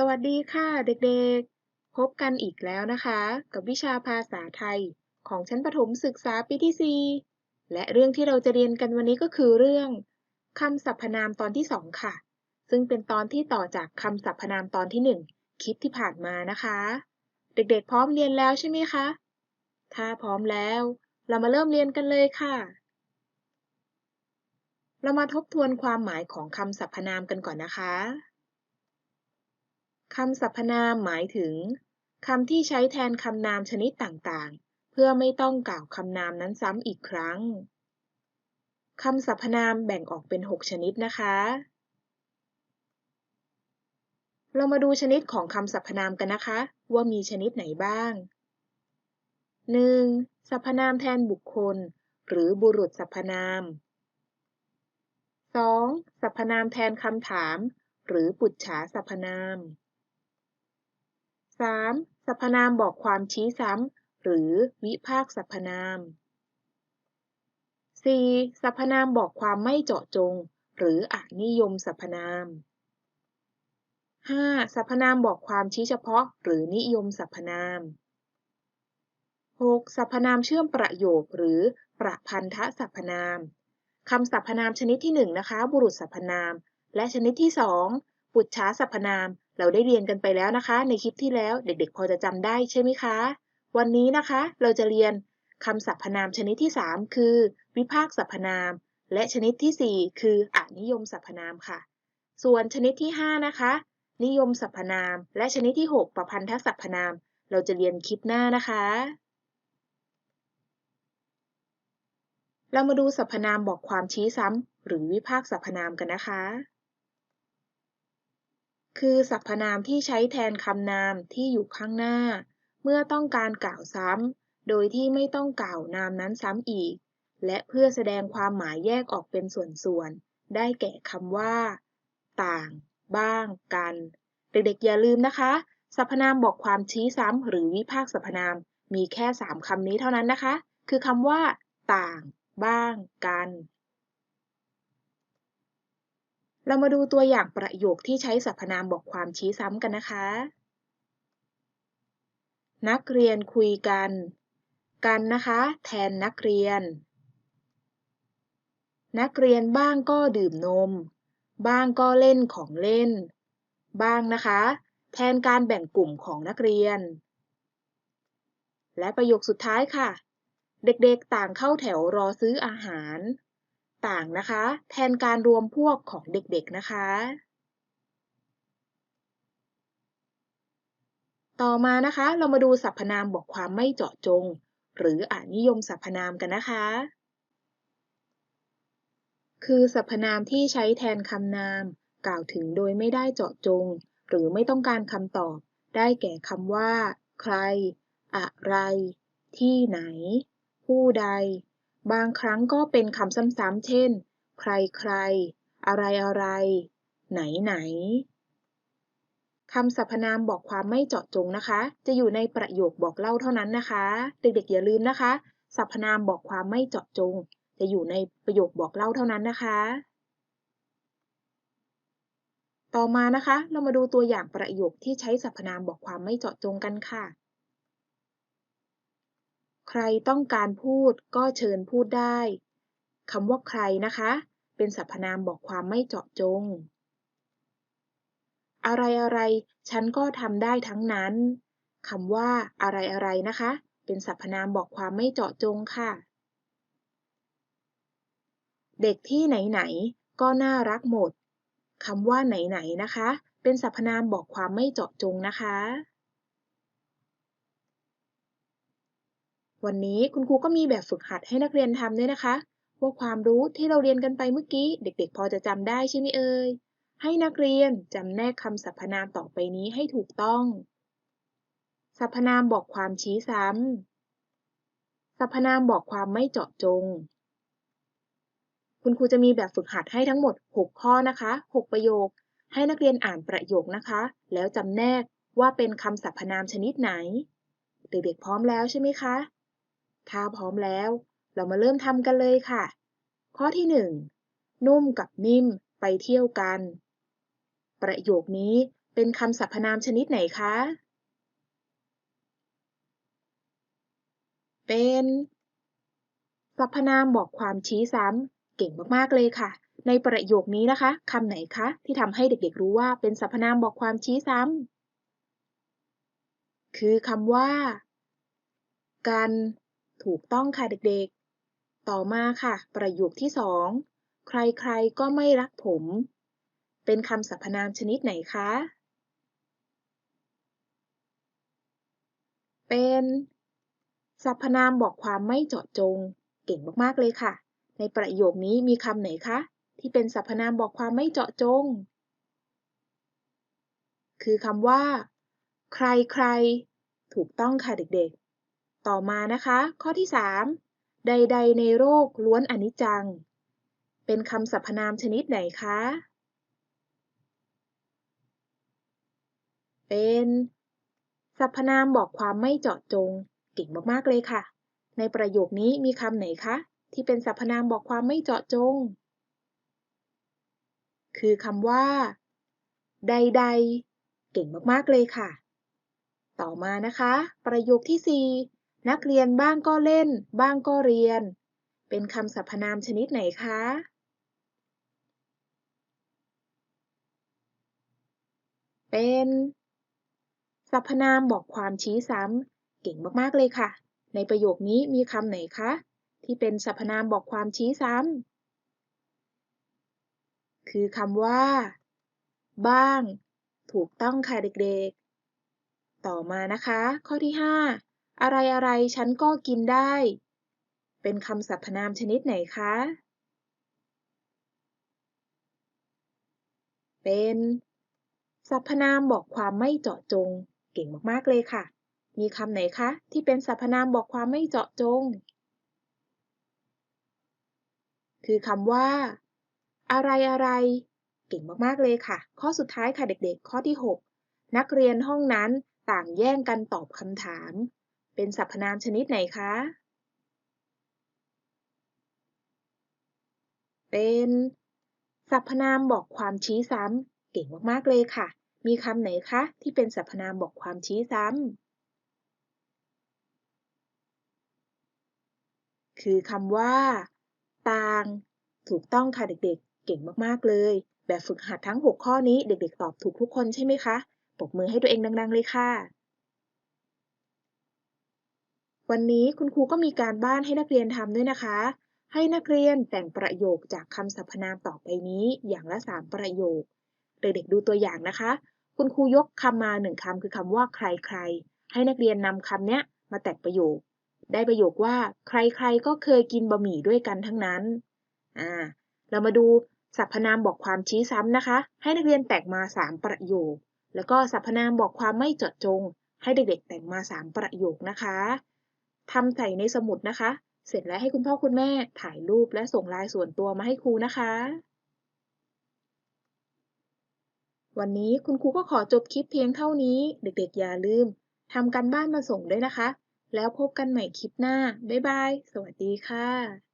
สวัสดีค่ะเด็กๆ พบกันอีกแล้วนะคะ กับวิชาภาษาไทย ของชั้นประถมศึกษาปีที่ 4 และเรื่องที่เราจะเรียนกันวันนี้ก็คือเรื่องคำสรรพนามตอนที่ 2 ค่ะ ซึ่งเป็นตอนที่ต่อจากคำสรรพนามตอนที่ 1 คลิปที่ผ่านมานะคะ เด็กๆ พร้อมเรียนแล้วใช่ไหมคะ ถ้าพร้อมแล้ว เรามาเริ่มเรียนกันเลยค่ะ เรามาทบทวนความหมายของคำสรรพนามกันก่อนนะคะ คำสรรพนามหมายถึงคำที่ใช้แทนคำนามชนิดต่างๆ เพื่อไม่ต้องกล่าวคำนามนั้นซ้ำอีกครั้ง คำสรรพนามแบ่งออกเป็น 6 ชนิดนะคะ เรามาดูชนิดของคำสรรพนามกันนะคะ ว่ามีชนิดไหนบ้าง 1. สรรพนามแทนบุคคล หรือบุรุษสรรพนาม 2. สรรพนามแทนคำถาม หรือปุจฉาสรรพนาม 3. สรรพนามบอกความชี้ซ้ำ หรือวิพากษ์สรรพนาม 4. สรรพนามบอกความไม่เจาะจง หรืออนิยมสรรพนาม 5. สรรพนามบอกความชี้เฉพาะ หรือนิยมสรรพนาม 6. สรรพนามเชื่อมประโยคหรือประพันธสรรพนามคำสรรพนามชนิดที่ 1 นะคะ บุรุษสรรพนาม และชนิดที่2ปุจฉาสรรพนาม เราได้เรียนกันไปแล้วนะคะ ในคลิปที่แล้วเด็กๆ พอจะจำได้ใช่ไหมคะ วันนี้นะคะเราจะเรียนคำสรรพนามชนิดที่ 3 คือ วิพากสรรพนาม และชนิดที่ 4 คืออนิยมสรรพนามค่ะ ส่วนชนิดที่ 5 นะคะ นิยมสรรพนาม และชนิดที่ 6 ประพันธสรรพนาม เราจะเรียนคลิปหน้านะคะ เรามาดูสรรพนามบอกความชี้ซ้ำหรือวิพากสรรพนามกันนะคะ คือสรรพนามที่ใช้แทนคำนามที่อยู่ข้างหน้า เมื่อต้องการกล่าวซ้ำ โดยที่ไม่ต้องกล่าวนามนั้นซ้ำอีก และเพื่อแสดงความหมายแยกออกเป็นส่วนๆ ได้แก่คำว่า ต่าง บ้าง กัน เด็กๆอย่าลืมนะคะ สรรพนามบอกความชี้ซ้ำหรือวิพากษ์สรรพนาม มีแค่ 3คำนี้เท่านั้นนะคะ คือคำว่า ต่าง บ้าง กัน เรามาดูตัวอย่างประโยคที่ใช้สรรพนามบอกความชี้ซ้ำกันนะคะ นักเรียนคุยกัน กันนะคะ แทนนักเรียน นักเรียนบ้างก็ดื่มนม บ้างก็เล่นของเล่น บ้างนะคะ แทนการแบ่งกลุ่มของนักเรียน และประโยคสุดท้ายค่ะ เด็กๆต่างเข้าแถวรอซื้ออาหาร ต่างนะคะ แทนการรวมพวกของเด็กๆนะคะ ต่อมานะคะ เรามาดูสรรพนามบอกความไม่เจาะจง หรืออนิยมสรรพนามกันนะคะ คือสรรพนามที่ใช้แทนคำนาม กล่าวถึงโดยไม่ได้เจาะจง หรือไม่ต้องการคำตอบ ได้แก่คำว่า ใคร อะไร ที่ไหน ผู้ใด บางครั้งก็เป็นคำซ้ำๆ เช่น ใครใคร อะไรอะไร ไหนไหนคำสรรพนามบอกความไม่เจาะจงนะคะ จะอยู่ในประโยคบอกเล่าเท่านั้นนะคะ เด็กๆอย่าลืมนะคะ สรรพนามบอกความไม่เจาะจง จะอยู่ในประโยคบอกเล่าเท่านั้นนะคะ ต่อมานะคะ เรามาดูตัวอย่างประโยคที่ใช้สรรพนามบอกความไม่เจาะจงกันค่ะ ใครต้องการพูดก็เชิญพูดได้คำว่าใครนะคะ เป็นสรรพนามบอกความไม่เจาะจง อะไรอะไรฉันก็ทำได้ทั้งนั้นคำว่าอะไรอะไรนะคะ เป็นสรรพนามบอกความไม่เจาะจงค่ะ เด็กที่ไหนไหนก็น่ารักหมดคำว่าไหนไหนนะคะ เป็นสรรพนามบอกความไม่เจาะจงนะคะ วันนี้คุณครูก็มีแบบฝึกหัดให้นักเรียนทำด้วยนะคะว่าความรู้ที่เราเรียนกันไปเมื่อกี้ เด็กๆ พอจะจำได้ใช่ไหมเอ่ย ให้นักเรียนจำแนกคำสรรพนามต่อไปนี้ให้ถูกต้อง สรรพนามบอกความชี้ซ้ำ สรรพนามบอกความไม่เจาะจง คุณครูจะมีแบบฝึกหัดให้ทั้งหมด 6 ข้อนะคะ 6 ประโยค ให้นักเรียนอ่านประโยคนะคะ แล้วจำแนกว่าเป็นคำสรรพนามชนิดไหน เด็กๆ พร้อมแล้วใช่ไหมคะ ถ้าพร้อมแล้ว เรามาเริ่มทำกันเลยค่ะ ข้อที่ 1 นุ่มกับนิ่มไปเที่ยวกัน ประโยคนี้เเป็นคำสรรพนามชนิดไหนคะ เป็นสรรพนามบอกความชี้ซ้ำเก่งมากๆเลยค่ะ ในประโยคนี้นะคะคำไหนคะ ที่ทำให้เด็กๆ รู้ว่าเป็นสรรพนามบอกความชี้ซ้ำคือคำว่า กัน ถูกต้องค่ะเด็กๆ ต่อมาค่ะ ประโยคที่สองใครๆ ก็ไม่รักผม เป็นคำสรรพนามชนิดไหนคะ เป็นสรรพนามบอกความไม่เจาะจง เก่งมากๆเลยค่ะ ในประโยคนี้มีคำไหนคะ ที่เป็นสรรพนามบอกความไม่เจาะจง คือคำว่า ใครๆ ถูกต้องค่ะเด็กๆ ต่อมานะคะ ข้อที่ 3 ใด ๆ ในโลกล้วนอนิจจัง เป็นคำสรรพนามชนิดไหนคะ เป็นสรรพนามบอกความไม่เจาะจง เก่งมากๆเลยค่ะ ในประโยคนี้มีคำไหนคะ ที่เป็นสรรพนามบอกความไม่เจาะจง คือคำว่า ใด ๆ เก่งมากๆเลยค่ะ ต่อมานะคะ ประโยคที่ 4 นักเรียนบ้างก็เล่น บ้างก็เรียน เป็นคำสรรพนามชนิดไหนคะเป็น สรรพนามบอกความชี้ซ้ำ เก่งมาก ๆ เลยค่ะ ในประโยคนี้มีคำไหนคะ ที่เป็นสรรพนามบอกความชี้ซ้ำ คือคำว่า บ้าง ถูกต้องค่ะเด็ก ๆ ต่อมานะคะ ข้อที่ 5 อะไรอะไรฉันก็กินได้ เป็นคำสรรพนามชนิดไหนคะ เป็นสรรพนามบอกความไม่เจาะจง เก่งมากๆเลยค่ะ มีคำไหนคะ ที่เป็นสรรพนามบอกความไม่เจาะจง คือคำว่า อะไรอะไร เก่งมากๆเลยค่ะ ข้อสุดท้ายค่ะเด็กๆ ข้อที่ 6 นักเรียนห้องนั้นต่างแย่งกันตอบคำถาม เป็นสรรพนามชนิดไหนคะ เป็นสรรพนามบอกความชี้ซ้ำ เก่งมากๆเลยค่ะ มีคำไหนคะที่เป็นสรรพนามบอกความชี้ซ้ำ คือคำว่า ต่าง ถูกต้องค่ะเด็กๆ เก่งมากๆเลย แบบฝึกหัดทั้ง 6 ข้อนี้เด็กๆ ตอบถูกทุกคนใช่ไหมคะ ปรบมือให้ตัวเองดัง ๆ เลยค่ะ วันนี้คุณครูก็มีการบ้านให้นักเรียนทำด้วยนะคะ ให้นักเรียนแต่งประโยคจากคำสรรพนามต่อไปนี้อย่างละ 3 ประโยค เด็กๆดูตัวอย่างนะคะ คุณครูยกคำมาหนึ่งคำคือคำว่าใครๆให้นักเรียนนำคำเนี้ยมาแต่งประโยค ได้ประโยคว่า ใครๆก็เคยกินบะหมี่ด้วยกันทั้งนั้น อ่า เรามาดูสรรพนามบอกความชี้ซ้ำนะคะ ให้นักเรียนแต่งมา 3 ประโยค แล้วก็สรรพนามบอกความไม่เจาะจง ให้เด็กๆแต่งมา 3 ประโยคนะคะ ทำใส่ในสมุดนะคะ เสร็จแล้วให้คุณพ่อคุณแม่ถ่ายรูปและส่งลายส่วนตัวมาให้ครูนะคะ วันนี้คุณครูก็ขอจบคลิปเพียงเท่านี้ เด็กๆอย่าลืมทำกันบ้านมาส่งด้วยนะคะ แล้วพบกันใหม่คลิปหน้า บ๊ายบาย สวัสดีค่ะ